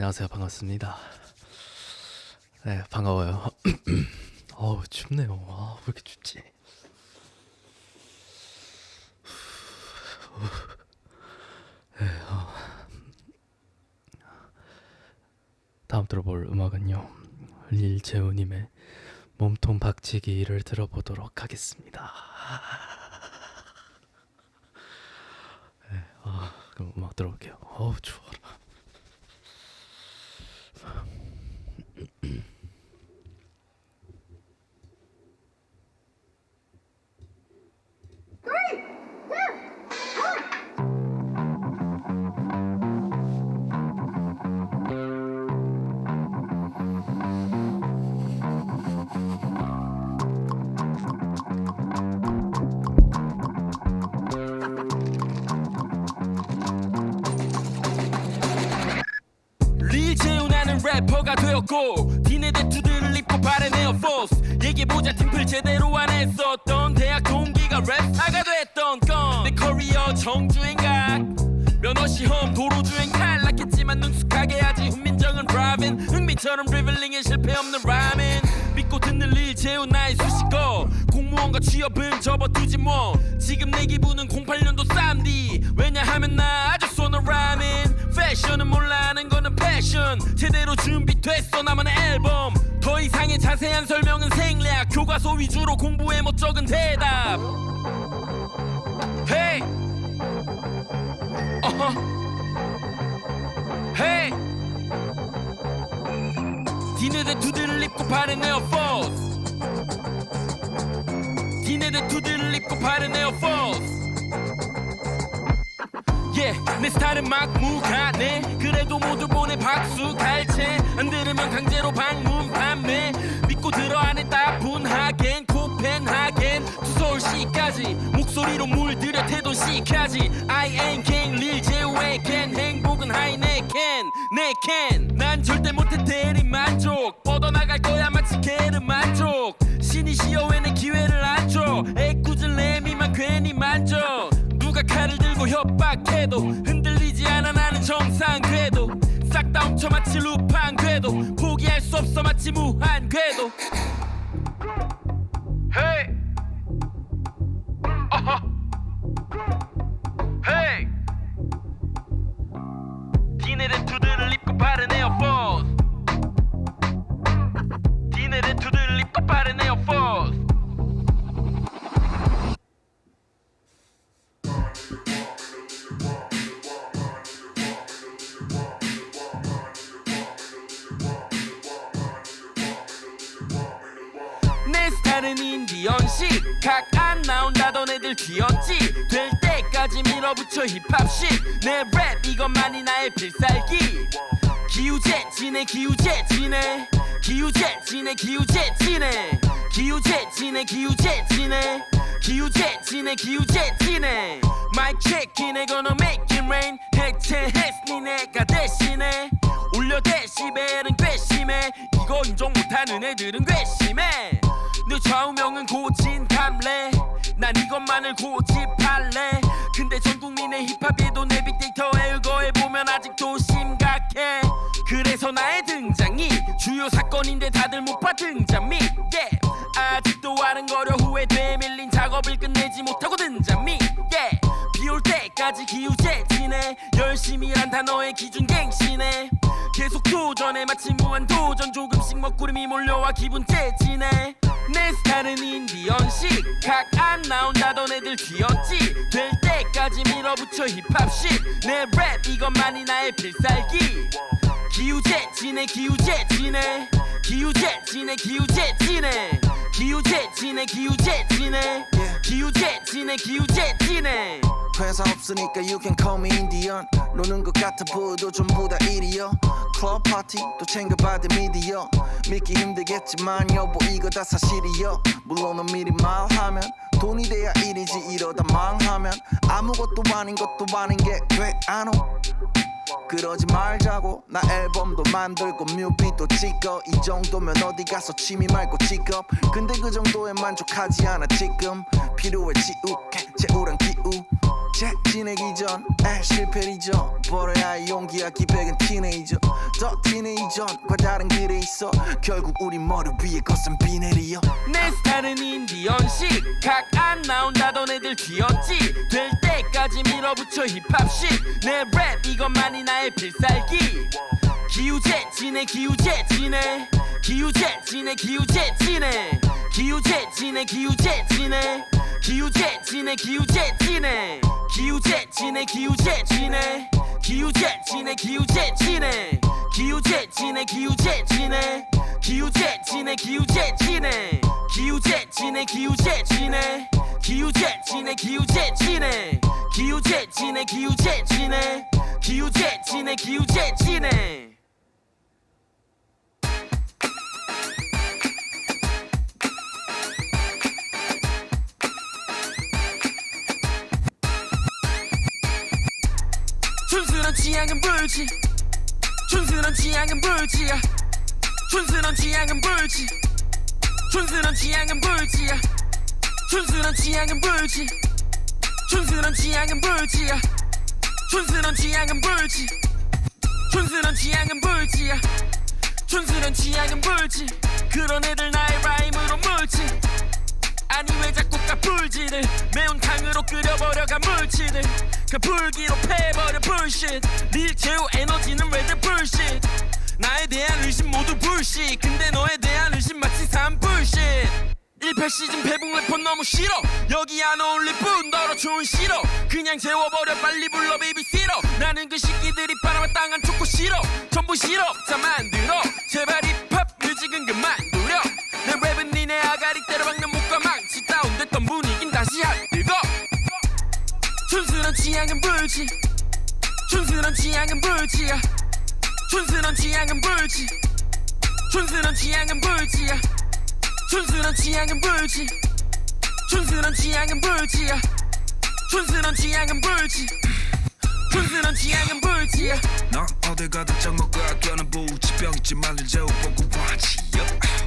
안녕하세요. 반갑습니다. 네, 반가워요. 어우, 춥네요. 아, 왜 이렇게 춥지? 네, 어. 다음 들어볼 음악은요. 릴재우님의 몸통 박치기를 들어보도록 하겠습니다. 네, 아, 그럼 음악 들어볼게요. 어우, 추워 래퍼가 되었고 디네 대투들을 입고 바른 에어포스 얘기해보자. 팀플 제대로 안 했었던 대학 동기가 랩스타가 됐던 건 내 커리어 정주행각 면허 시험 도로 주행 탈락했지만 능숙하게 하지. 훈민정은 브라빈 흥민처럼 드리블링에 실패 없는 라멘. 믿고 듣는 릴 재훈 나의 수식어. 공무원과 취업은 접어두지 뭐. 지금 내 기분은 08년도 쌈디. 왜냐하면 나 아주 쏘는 라멘. 패션은 몰라 패션 제대로 준비됐어 나만의 앨범. 더 이상의 자세한 설명은 생략. 교과서 위주로 공부해 못 적은 대답. Hey. 어허. Hey. 디네드 투들을 입고 바른 에어포스 디네드 투들을 입고 바른 에어포스 내 스타일은 막무가내. 그래도 모두 보내 박수 갈채. 안 들으면 강제로 방문 판매 믿고 들어 안에 따분하겐 코펜하겐. 두 서울시까지 목소리로 물들여 태도 시까지. I ain't king 릴캔 행복은 하이네켄 내캔 난 절대 못해 대리 만족. 뻗어나갈 거야 마치 게으름 만족. 신이 시여 협박해도 흔들리지 않아 나는 정상 궤도 싹 다 훔쳐 마치 루팡 궤도 포기할 수 없어 마치 무한 궤도. Hey. 어허. Hey. 디네드 투들을 입고 바른 에어포스 디네드 투들을 입고 바른 에어포스 각 안 나온다던 애들 귀엽지? 될 때까지 밀어붙여 힙합식. 내 랩 이것만이 나의 필살기. 기우제 지네 기우제 지네. 기우제 지네 기우제 지네. 기우제 지네 기우제 지네. 기우제 지네 기우제 지네. 마이크 체킹에 gonna make it rain. 해체했으니 내가 대신해. 올려 데시벨은 괘씸해. 이거 인정 못하는 애들은 괘씸해 내 좌우명은 고진 탐레 난 이것만을 고집할래? 근데 전 국민의 힙합에도 내 빅데이터에 의거해 보면 아직도 심각해. 그래서 나의 등장이 주요 사건인데 다들 못봐 등장 및 yeah. 아직도 아른거려 후회돼 밀린 작업을 끝내지 못하고 등장 및 yeah. 비올 때까지 기우제 지내. 열심히 일한 단어의 기준 갱신해. 계속 도전해. 마치 무한 도전. 조금씩 먹구름이 몰려와 기분 째지네 내 스타일은 인디언식. 각 안 나온다던 애들 귀엽지? 될 때까지 밀어붙여 힙합식. 내 랩 이것만이 나의 필살기. 기우제 지네 기우제 지네. 기우제 지네 기우제 지네. 기우제 지네 기우제 지네. 기우제 지네 기우제 지네 회사 없으니까 you can call me Indian. 노는 것 같아 보여도 전부 다 일이여. 클럽 파티 또 챙겨받은 미디어. 믿기 힘들겠지만 여보 이거 다 사실이여. 물론은 미리 말하면 돈이 돼야 일이지 이러다 망하면 아무것도 아닌 것도 아닌 게돼 아노 그러지 말자고. 나 앨범도 만들고 뮤비도 찍어. 이 정도면 어디 가서 취미 말고 직업. 근데 그 정도에 만족하지 않아 지금. 필요해 지우개 재우란 기우 기우제 지내기 전 에 실패를 잊어 버려야 할 용기야 기백은 티네이저. 더 티네이전과 다른 길에 있어. 결국 우리 머리 위에 거센 비 내리어. 내 스타일은 인디언식 각. 안 나온다던 애들 귀엽지? 될 때까지 밀어붙여 힙합식 내 랩 이것만이 나의 필살기. 기우제 지네 기우제 지네 기우제 지네 기우제 지네 기우제 지네 기우제 지네 기우제 지네 기우제 지네 기우제 지네 기우제 지네. 기우제 지네 기우제 지네. 기우제 지네 기우제 지네. 기우제 지네 기우제 지네. 기우제 지네 기우제 지네. 기우제 지네 기우제 지네. 기우제 지네 기우제 지네. 기우제 지네 기우제 지네 촌스런 취향은 불지. 촌스런 취향은 불지야. 촌스런 취향은 불지. 촌스런 취향은 불지야. 촌스런 취향은 불지. 촌스런 취향은 불지야. 촌스런 취향은 불지. 촌스런 취향은 불지야. 촌스런 취향은 불지. 그런 애들 나의 라임으로 물지. 아니 왜 자꾸 까불지들 매운 탕으로 끓여버려가 물지들 그 불기로 패버려 불쉿 릴 제우 에너지는 레드 불쉿 나에 대한 의심 모두 불씨. 근데 너에 대한 의심 마치 산 불쉿 18 시즌 배붕 래퍼 너무 싫어. 여기 안 어울릴 뿐더러 좋은 싫어. 그냥 재워버려 빨리 불러 베이비시러 나는 그 새끼들이 바라만 땅한 초코 싫어. 전부 싫어. 자 만들어 취향은 불지. 촌스런 취향은 불지야. 촌스런 취향은 불지. 촌스런 취향은 불지야. 촌스런 취향은 불지. 촌스런 취향은 불지야. 촌스런 취향은 불지. 촌스런 취향은 불지야. 넌 어딜 가든 짱먹고 아껴는 부치병이지 말릴 제우 보고 와지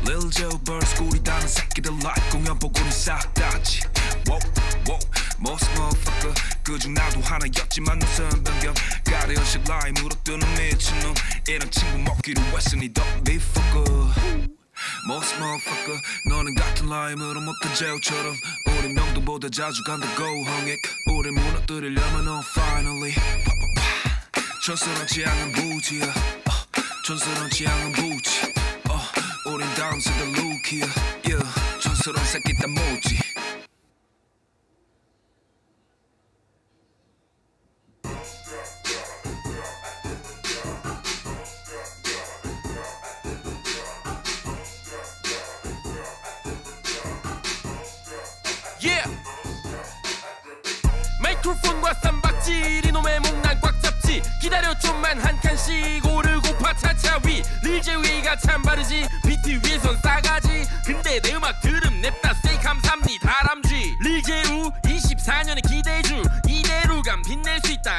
Lil Joe Birds 꿀이다는 새끼들 like 공연 보고는 싹 다지. Wow wow most motherfucker 그중 나도 하나였지만 무슨 변경. 가려식 라임으로 뜨는 미친놈. 이런 친구 먹기로 했으니 don't be fucker. most motherfucker 너는 같은 라임으로 못한 제우처럼. 우리 명동보다 자주 간다고 홍익 우리 무너뜨리려면 넌 finally. 파파파 촌스러운 취향은 부지야. 어, 촌스러운 취향은 부지. 어, 우린 다음 세대 루키야. Yeah, 촌스러운 새끼 다 모지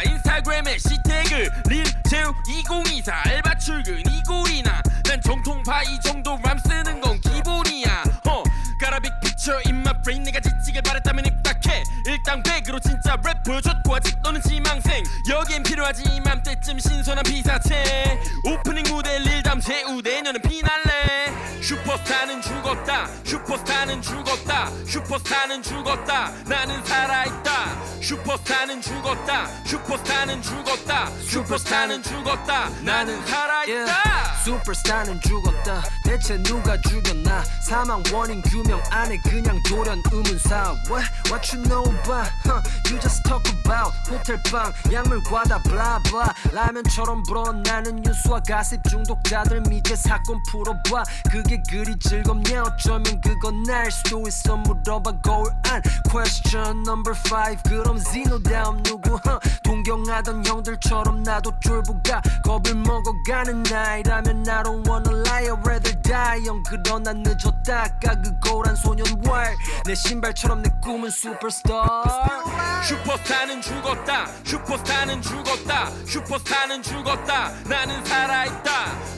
인스타그램에 시태그 릴제우 2024 알바 출근 이골이나. 난 정통파 이 정도 람 쓰는 건 기본이야. 어 가라빅 피처 인마 브레인 내가 지치길 바랬다면 입닥해. 일당 백으로 진짜 랩 보여줬고 아직 너는 지망생. 여기엔 필요하지 이맘때쯤 신선한 피사체. 오프닝 무대 릴담 제우 내년은 피날레 슈퍼스타는 죽었다. 슈퍼스타는 죽었다. 슈퍼스타는 죽었다. 나는 살아있다 슈퍼스타는 죽었다. 슈퍼스타는 죽었다. 슈퍼스타는 죽었다. 나는 살아있다. 슈퍼스타는 죽었다. 대체 누가 죽였나? 사망 원인 규명 안에 그냥 돌연 의문사 What, what you know about? Huh? You just talk about 호텔방 약물 과다 블라블라 라면처럼 불어나는 뉴스와 가십 중독자들 미제 사건 풀어봐. 그게 그리 즐겁냐? 어쩌면 그건 날 수도 있어. 물어봐. 거울 안 Question number five. 그럼 지노 다음 누구 huh? 동경하던 형들처럼 나도 쫄보가 겁을 먹어가는 나이라면 I don't wanna lie I'd rather die 형 그러나 늦었다 아까 그 고란 소년 월 내 신발처럼 내 꿈은 슈퍼스타 슈퍼스타는 죽었다. 슈퍼스타는 죽었다. 슈퍼스타는 죽었다. 나는 살아있다.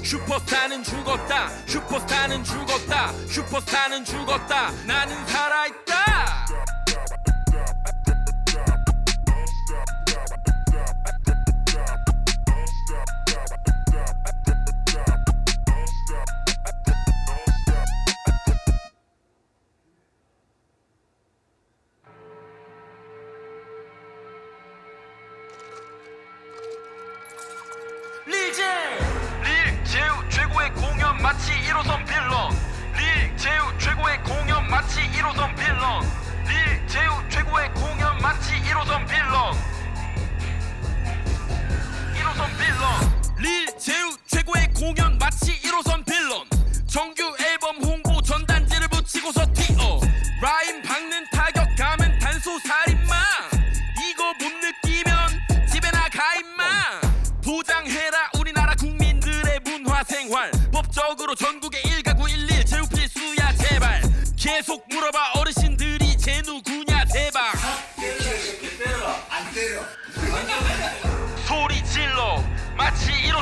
슈퍼스타는 죽었다. 슈퍼스타는 죽었다. 슈퍼스타는 죽었다. 나는 살아있다 제우 최고의 공연 마치 1호선 빌런. 릴 제우 최고의 공연 마치 1호선 빌런. 1호선 빌런. 릴 제우 최고의 공연 마치 1호선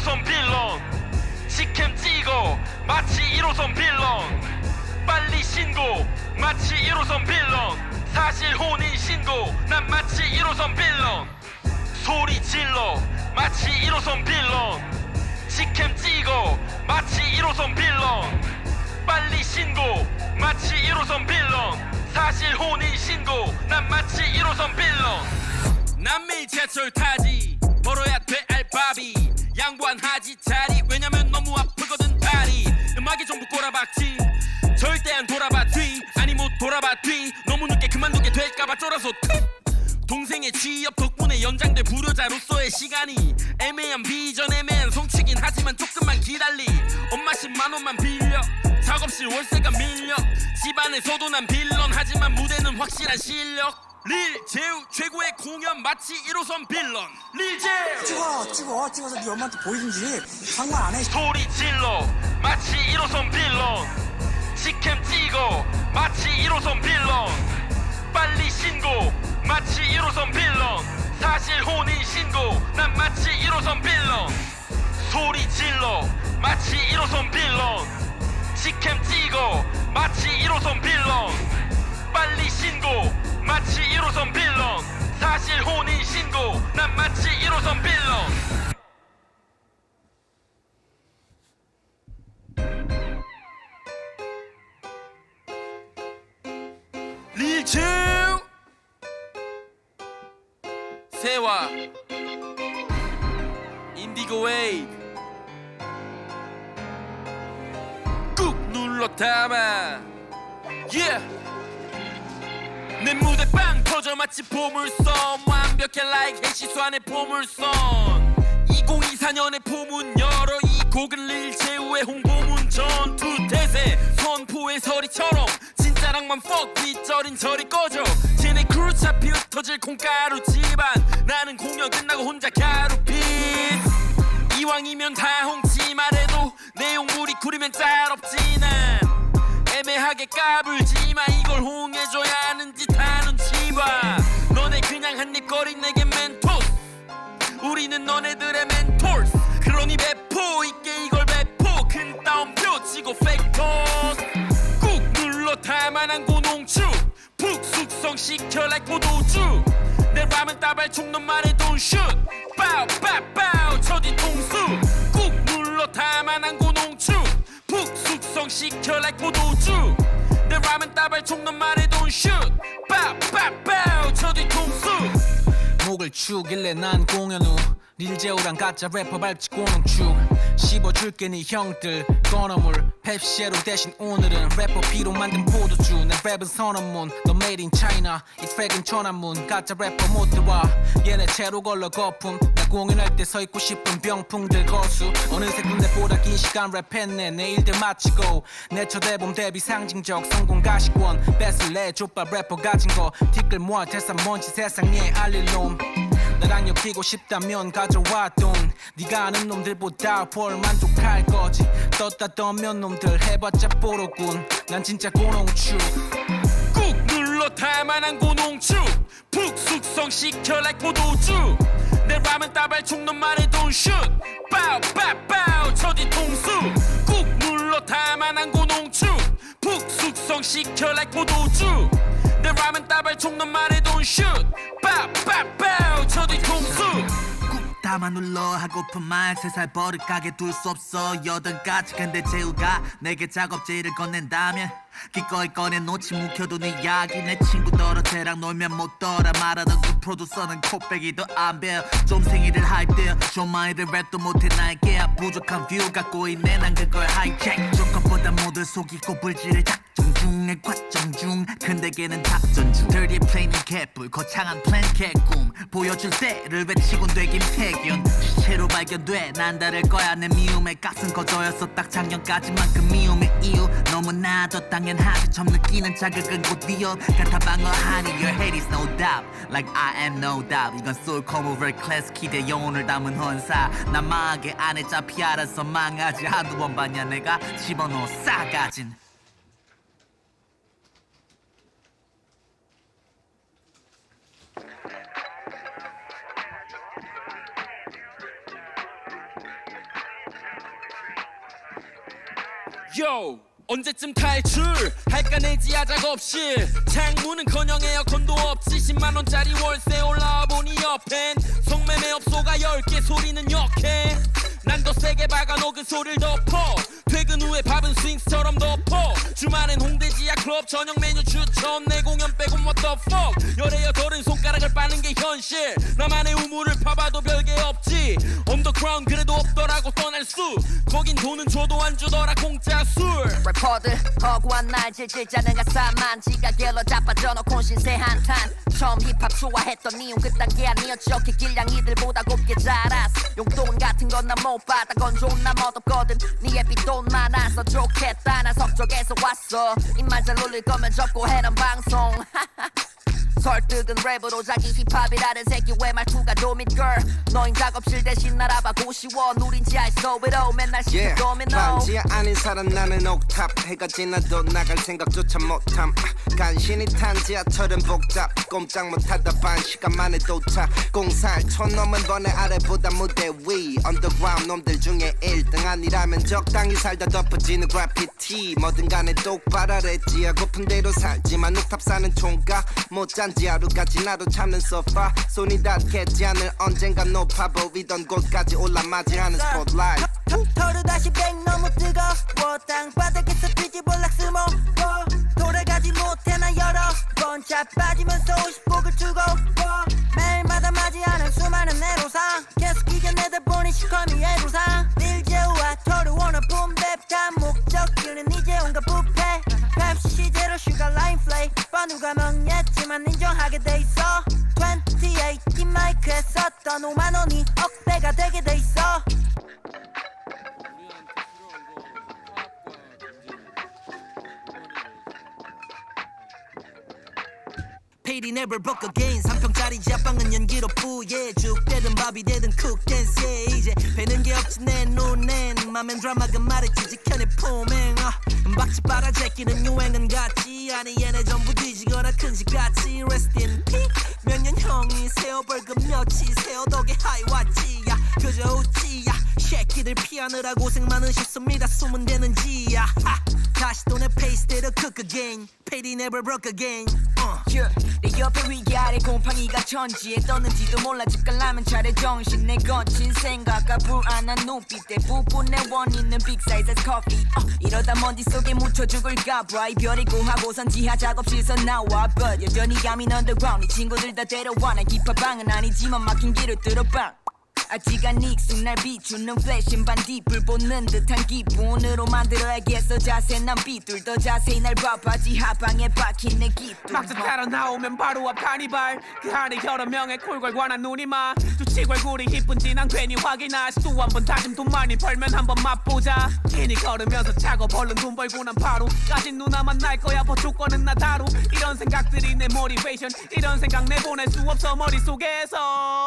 1호선 빌런. 직캠 찍어. 마치 1호선 빌런. 빨리 신고. 마치 1호선 빌런. 사실 혼인 신고. 난 마치 1호선 빌런. 소리 질러. 마치 1호선 빌런. 직캠 찍어. 마치 1호선 빌런. 빨리 신고. 마치 1호선 빌런. 사실 혼인 신고. 난 마치 1호선 빌런. 난 매일 지하철 타지. 벌어야 돼 알바비 양보한 하지 자리. 왜냐면 너무 아프거든 발이. 음악에 전부 꼬라박지. 절대 안 돌아봐 뒤 아니 못 돌아봐 뒤 너무 늦게 그만두게 될까봐 쫄아서 툭. 동생의 취업 덕분에 연장된 불효자로서의 시간이. 애매한 비전 애매한 성취긴 하지만 조금만 기다리. 엄마 10만원만 빌려. 작업실 월세가 밀려. 집안에서도 난 빌런. 하지만 무대는 확실한 실력. 릴제우 최고의 공연 마치 1호선 빌런. 릴제우! 찍어 찍어. 찍어서 네 엄마한테 보이든지. 상관 안해. 소리 질러. 마치 1호선 빌런. 직캠 찍어. 마치 1호선 빌런. 빨리 신고. 마치 1호선 빌런. 사실 혼인 신고. 난 마치 1호선 빌런. 소리 질러. 마치 1호선 빌런. 직캠 찍어. 마치 1호선 빌런 빨리 신고. 마치 1호선 빌런. 사실 혼인 신고. 난 마치 1호선 빌런. 릴츠 세와 인디고 웨이브. 꾹 눌러 담아 yeah. 내 무대 빵 터져 마치 보물섬. 완벽해 like 해시수 안의 보물선 2024년의 포문 열어 이 곡은 릴 제우의 홍보문 전투 대세 선포의 서리처럼 진짜랑만 fuck 빗절인 저리 꺼져. 쟤네 크루 차피 흩어질 콩가루 집안. 나는 공연 끝나고 혼자 가루빛 이왕이면 다 홍치 말해도 내용물이 구리면 짤없지 난 애매하게 까불지마. 이걸 홍해줘야 하는 짓 우리는 너네들의 멘토스 그러니 배포 있게 이걸 배포. 큰 따옴표 치고 팩토스 꾹 눌러 다만한 고농축. 푹 숙성시켜 like 포도주. 내 람은 따발총 넌 말해 don't shoot. 빠우 빠우 빠우 저 뒤통수. 꾹 눌러 다만한 고농축. 푹 숙성시켜 like 포도주. 내 람은 따발총 넌 말해 don't shoot. 빠우 빠우 빠우 저 뒤통수 목을 축일래 난 공연 후 릴제오랑 가짜 래퍼 밟지 고농축. 씹어줄게 네 형들 건어물. 펩시에로 대신 오늘은 래퍼 피로 만든 포도주. 내 랩은 선언문 너 made in China. 이 트랙은 천안문. 가짜 래퍼 못 들어와. 얘네 채로 걸러 거품. 나 공연할 때 서 있고 싶은 병풍들 거수. 어느새 군대 보다 긴 시간 랩했네. 내일들 마치고 내 초대봄 데뷔 상징적 성공 가시권. 뺏을 내 족밥 래퍼 가진 거. 티끌 모아 대사 먼지 세상에 알릴 놈. 나랑 엮이고 싶다면 가져와 돈. 네가 아는 놈들보다 벌 만족할 거지. 떴다 떠면 놈들 해봤자 뽀로군. 난 진짜 고농축. 꾹 눌러 다만한 고농축. 푹 숙성시켜 like 포도주 내 don't shoot 빠우 빠우 빠우. 저 뒤통수. 꾹 눌러 다만한 고농축. 푹 숙성시켜 like 포도주. 내 don't shoot 빠우 빠우 빠우. 저 뒤통수 다 참아 눌러 하고픈 말 세살 버릇 가게 둘 수 없어. 여든까지 근데 재우가 내게 작업지를 건넨다면 기꺼이 꺼내놓지 묵혀둔 이야기 내 친구더러 쟤랑 놀면 못 떠라. 말하던 그 프로듀서는 코빼기도 안 배워 좀 생일을 할때 쇼마이들 랩도 못해 나에게 부족한 뷰 갖고 있네. 난 그걸 하이잭 조건보다 모두 속이고 불지를 작 정 중에 과정 중. 근데 걔는 작전 중. Dirty 플레이는 개뿔 거창한 플랜 개꿈. 보여줄 때를 외치곤 되긴 태균 시체로 발견돼 난 다를 거야. 내 미움의 값은 거저였어. 딱 작년까지만 그 미움의 이유. 너무나도 당연하지. 처음 느끼는 자극은 곧 위협 같아 방어하니 your hate is no doubt. Like I am no doubt. 이건 soul come over class 기대 영혼을 담은 헌사. 난 망하게 안에 잡히 알아서 망하지. 한두 번 봤냐 내가? 집어넣어 싸가진 Yo 언제쯤 탈출 할까 내 지하 작업실 창문은커녕 에어컨도 없지. 10만원짜리 월세 올라와 보니 옆엔 성매매 업소가 10개 소리는 역해 난 더 세게 박아놓 그 소리를 덮어 퇴근 후에 밥은 스윙스처럼 덮어 주말엔 홍대 지하 클럽 저녁 메뉴 추천 내 공연 빼고 what the fuck. 열에 여덟은 손가락을 빠는 게 현실. 나만의 우물을 파봐도 별게 없지. 언더그라운드 그래도 없더라고 떠날 수. 거긴 돈은 줘도 안 주더라 공짜 술. 래퍼들 허구한 날 질질 짜는 가사만 지가길로 자빠져 놓고 신세 한탄 처음 힙합 좋아했던 이유 그딴 게 아니었죠 그 길냥이들보다 곱게 자랐어. 용돈 같은 건나못 받아. 건 존나 멋없거든. 네 애비 돈 많아서 좋겠다 난 서쪽에서 왔어. 입만 잘 놀릴 거면 접고 해는 방송. 설득은 랩으로 자기 힙합이라는 새끼 왜 말투가 도밋걸 너인 작업실 대신 날아봐고 쉬워. 누린 지하에서 외로워 맨날 시도 도미노 반지하 아닌 사람 나는 옥탑. 해가 지나도 나갈 생각조차 못함. 아, 간신히 탄 지하철은 복잡. 꼼짝 못하다 반 시간 만에 도착. 공사할 천 넘은 번에 아래보다 무대 위. 언더그라운드 놈들 중에 1등 아니라면 적당히 살다 덮어지는 그래피티. 뭐든 간에 똑바로 했지. 하고픈 대로 살지만 옥탑 사는 총각 못잔 지 하루까지 나도 참는 소파. 손이 닿겠지 않을 언젠가 높아 보이던 곳까지 올라 맞이하는 스포트라이트 터루 다시 백 너무 뜨거워. 땅바닥에서 뒤집어락 스모 돌아가지 못해 나 여러 번 자빠지면서 50곡을 주고 매일마다 맞이하는 수많은 애로상. 계속 이겨내다 보니 시커미 애로상 붐백 다 목적지는 이제 온갖 부패. 펩시 시제로 슈가 라인 플레이. 번호가 명했지만 인정하게 돼 있어. 28이 마이크에 썼던 5만 원이 억배가 되게 돼 있어 Payday never broke again. 3평짜리 지하방은 연기로 뿌예 죽 되든 밥이 되든 쿡댄스 yeah. 이제 배는 게 없지 내 눈엔. 맘엔 드라마가 말했지 지켜내 포맹. 어. 박치 빨아 제끼는 유행은 같지. 아니 얘네 전부 뒤지거나 큰식같이 Rest in peace. 몇년 형이 세어 벌금 몇이 세어 덕에 하이 왔지. 야 그저 웃지야? 새끼들 피하느라 고생 많으셨습니다. 숨은 되는지야. 하. 다시 또 내 페이스대로 cook again Payday never broke again. Uh. yeah. 내 옆에 위기 아래 곰팡이가 천지에 떴는지도 몰라. 집 갈라면 차례 정신 내 거친 생각과 불안한 눈빛에 부분의 원인은 빅 사이즈 커피 어, 이러다 먼지 속에 묻혀 죽을까봐 이별이고 하고선 지하 작업실에서 나와. But 여전히 감인 underground 이 친구들 다 데려와. 난 힙합방은 아니지만 막힌 길을 뚫어봐 아직은 익숙 날 비추는 플래신 반딧불 보는 듯한 기분으로 만들어야겠어. 자세 난 비뚤. 더 자세히 날 봐봐 지하방에 박힌 내 기쁨. 막상 따라 나오면 바로 앞 카니발. 그 안에 여러 명의 콜걸 관한 눈이 마 주치 얼굴이 이쁜지 난 괜히 확인하시 또 한 번 다짐 돈 많이 벌면 한번 맛보자. 괜히 걸으면서 작업 얼른 돈 벌고 난 바로 까진 누나만 날 거야. 뭐 조건은 나 다루. 이런 생각들이 내 모티베이션 이런 생각 내보낼 수 없어. 머릿속에서.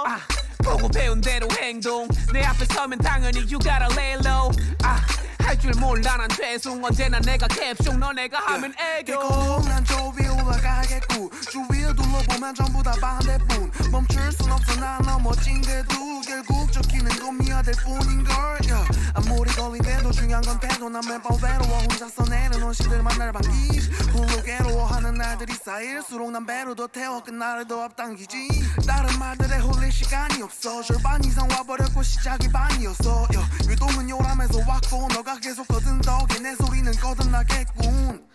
아, 보고 배운 대로 행동. 내 앞에 서면 당연히 you gotta lay low. 아, 할 줄 몰라 난 죄송. 언제나 내가 캡숑 너네가 하면 애교. 난 조위 올라가겠고 주위를 둘러보면 전부 다 반대뿐. 멈출 순 없어 난 넘어진 데도. 결국 결국 쫓기는 건 미화될 뿐인걸 yeah. 아무리 걸린데도 중요한 건 태도. 난 매번 외로워 혼자서 내려놓은 시들 만 날 반기. 홀로 괴로워하는 날들이 쌓일수록 난 배로 더 태워 끝나를 더 앞당기지. 다른 말들에 홀릴 시간이 없어. 절반 이상 와버렸고 시작이 반이었어 yeah. 유동은 요람에서 왔고 너가 계속 거든 덕에 내 소리는 거듭나겠군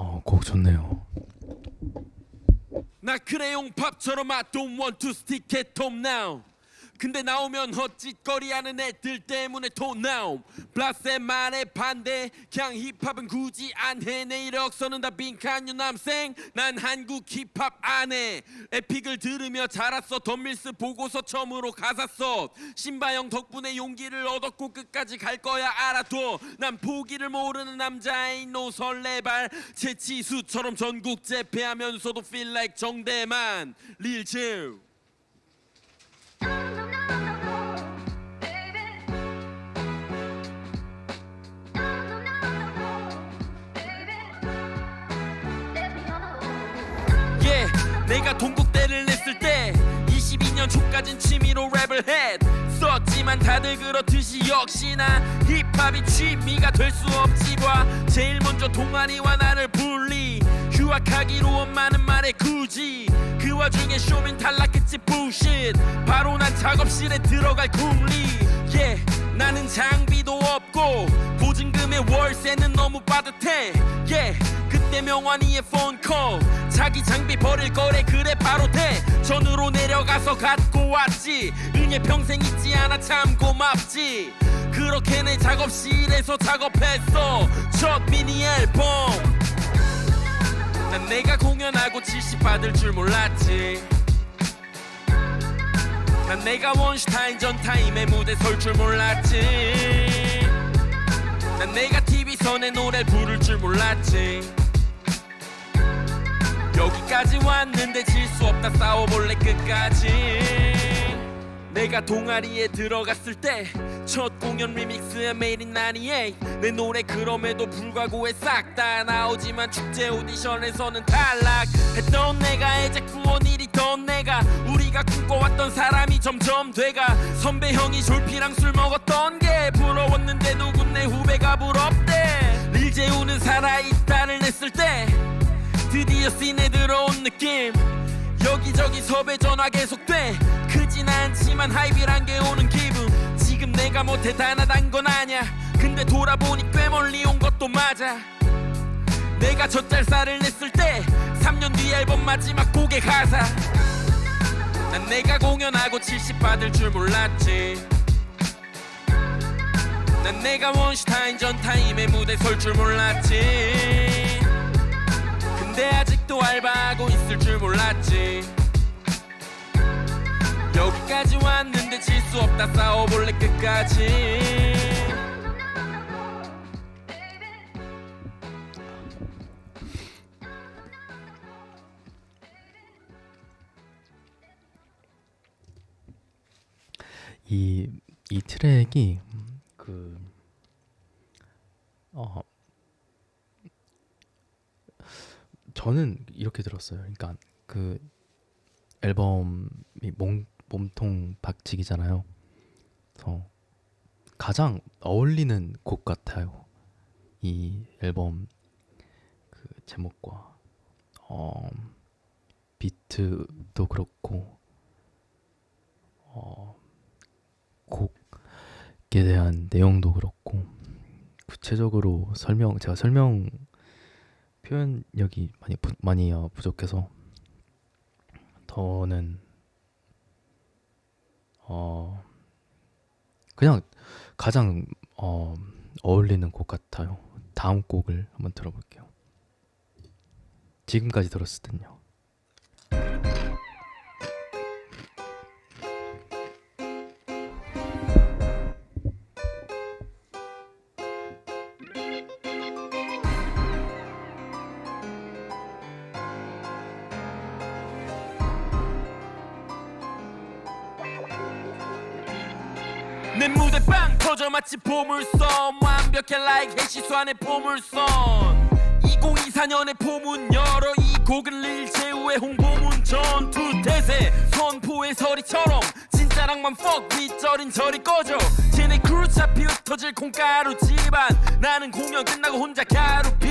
어, 곡 좋네요. 나 크레용 팝처럼 I don't want to stick at home now 근데 나오면 헛짓거리하는 애들 때문에 돈 나옴. 블라세 말에 반대 그냥 힙합은 굳이 안해. 내 이력서는 다 빈칸 유남생. 난 한국 힙합 안해. 에픽을 들으며 자랐어. 덤밀스 보고서 처음으로 가사 써 신바영 덕분에 용기를 얻었고 끝까지 갈 거야 알아둬. 난 포기를 모르는 남자인 노 설레발. 채치수처럼 전국 재패하면서도 feel like 정대만. 릴즈 내가 동국대를 냈을 때 22년 초까진 취미로 랩을 했었지만 다들 그렇듯이 역시나 힙합이 취미가 될 수 없지 봐 제일 먼저 동아리와 나를 분리 휴학하기로 엄마는 말해 굳이 그 와중에 쇼민 탈락했지 bullshit 바로 난 작업실에 들어갈 궁리. 예 나는 장비도 없고 보증금의 월세는 너무 빠듯해. 예 그때 명환이의 폰콜 자기 장비 버릴 거래 그래 바로 돼. 전으로 내려가서 갖고 왔지. 은혜 평생 잊지 않아 참 고맙지. 그렇게 내 작업실에서 작업했어. 첫 미니 앨범. 난 내가 공연하고 70 받을 줄 몰랐지. 난 내가 원슈타인 전 타임에 무대 설 줄 몰랐지. 난 내가 TV선에 노래 부를 줄 몰랐지 여기까지 왔는데 질 수 없다 싸워볼래 끝까지. 내가 동아리에 들어갔을 때 첫 공연 리믹스에 메이드 인 98. 내 노래 그럼에도 불구하고 싹 다 나오지만 축제 오디션에서는 탈락했던 내가 이제 구원 일이던 내가 우리가 꿈꿔왔던 사람이 점점 돼가. 선배 형이 졸피랑 술 먹었던 게 부러웠는데 누군 내 후배가 부럽대. 릴 재우는 살아있다를 냈을 때 드디어 씬에 들어온 느낌. 여기저기 섭외 전화 계속돼. 크진 않지만 하이비란 게 오는 기분. 지금 내가 뭐 대단하단 건 아냐 근데 돌아보니 꽤 멀리 온 것도 맞아. 내가 저 짤살을 냈을 때 3년 뒤 앨범 마지막 곡의 가사. 난 내가 공연하고 70 받을 줄 몰랐지. 난 내가 원슈타인 전 타임에 무대 설 줄 몰랐지 근데 아직도 알바하고 있을 줄 몰랐지. 여기까지 왔는데 질 수 없다 싸워볼래 끝까지. 이, 이 트랙이 그, 어, 저는 이렇게 들었어요. 그러니까 그 앨범이 몸, 몸통 박치기잖아요. 그래서 가장 어울리는 곡 같아요. 이 앨범 그 제목과 어, 비트도 그렇고 어, 곡에 대한 내용도 그렇고 구체적으로 설명 제가 설명 표현력이 많이 부, 많이 어, 부족해서 더는 어 그냥 가장 어 어울리는 곡 같아요. 다음 곡을 한번 들어볼게요. 지금까지 들었을 땐요. 내 무대 빵 터져 마치 보물섬. 완벽해 like 해시수안의 보물섬. 2024년의 포문 열어 이 곡은 릴 제우의 홍보문. 전투 대세 선포의 서리처럼 진짜랑만 fuck 빗절인 저리 꺼져. 쟤네 크루 차피 흩어질 콩가루 집안. 나는 공연 끝나고 혼자 가루 빛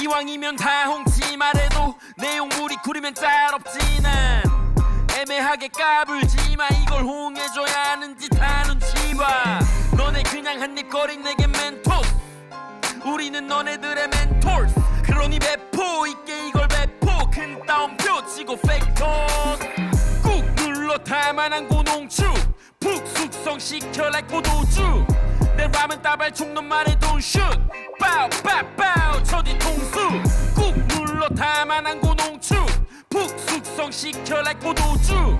이왕이면 다 홍치 말해도 내용물이 구리면 짤없지 난 애매하게 까불지마 이걸 홍해줘야 하는 짓 하는 치봐 너네 그냥 한입 거린 내게 멘토스. 우리는 너네들의 멘토스. 그러니 배포 있게 이걸 배포. 큰 따옴표 치고 팩토스 꾹 눌러 다만한 고농축. 푹 숙성시켜 like 포도주. 내 람은 따발총 넌 don't shoot. 빠우 빠우 빠우 저 뒤통수. 꾹 눌러 다만한 고농축 푹 숙성시켜 like 포도주.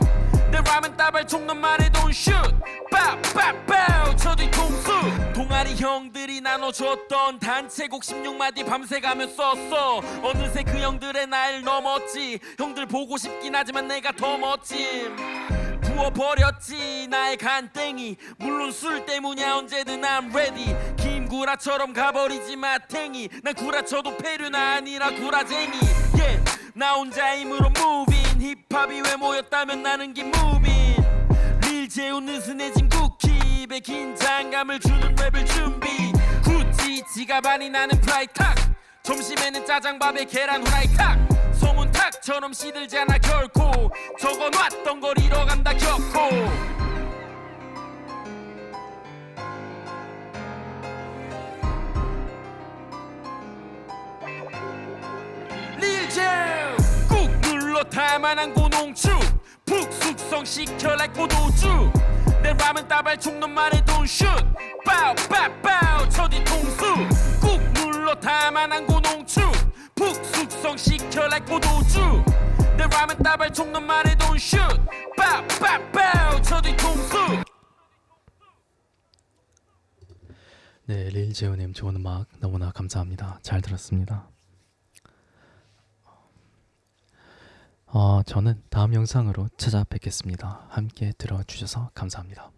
내 람은 따발총 넌 말해 don't shoot 빠우 저 뒤통수. 동아리 형들이 나눠줬던 단체곡 16마디 밤새 가며 썼어. 어느새 그 형들의 날 넘었지. 형들 보고 싶긴 하지만 내가 더 멋짐. 부어버렸지 나의 간땡이. 물론 술 때문이야 언제든 I'm ready. 김구라처럼 가버리지 마탱이. 난 구라쳐도 페류나 아니라 구라쟁이. 나 혼자 힘으로 moving. 힙합이 왜 모였다면 나는 김무빈 릴 재우 느슨해진 입에 긴장감을 주는 랩을 준비. 굳이 지갑 안이 나는 프라이탁 점심에는 짜장밥에 계란 후라이탁 소문탁처럼 시들지 않아 결코. 적어놨던 걸 잃어간다 겪고 만한 고농축. 푹 숙성시켜 like 포도주. 내 람은 따발총 넌 말해 don't shoot 빠우 빠우 빠우 저 뒤 통수. 꾹 눌러 다만한 고농축. 푹 숙성시켜 like 포도주. 내 람은 따발총 넌 말해 don't shoot 빠우 빠우 빠우 저 뒤 통수. 네, 릴제우님 좋은 음악 너무나 감사합니다. 잘 들었습니다. 어, 저는 다음 영상으로 찾아뵙겠습니다. 함께 들어주셔서 감사합니다.